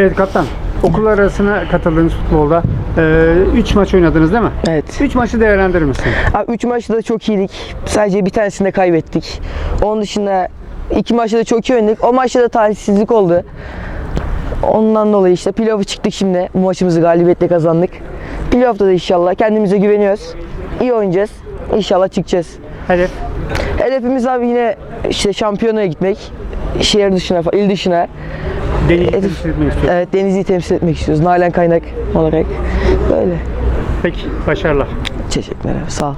Evet kaptan. Okullar arasına katıldığınız futbolda 3 maç oynadınız değil mi? Evet. 3 maçı değerlendirir misin? Abi 3 maçta da çok iyiydik. Sadece bir tanesinde kaybettik. Onun dışında iki maçta da çok iyi oynadık. O maçta da talihsizlik oldu. Ondan dolayı işte playoff'a çıktık şimdi. Bu maçımızı galibiyetle kazandık. Playoff'ta da inşallah kendimize güveniyoruz. İyi oynayacağız. İnşallah çıkacağız. Hedef. Hedefimiz abi yine işte şampiyonaya gitmek. Şehir dışına, il dışına. Denizli Hedef- temsil etmek istiyorum. Evet Denizli'yi temsil etmek istiyoruz. Nalan kaynak olarak. Böyle. Peki başarılar. Teşekkürler. Sağ ol.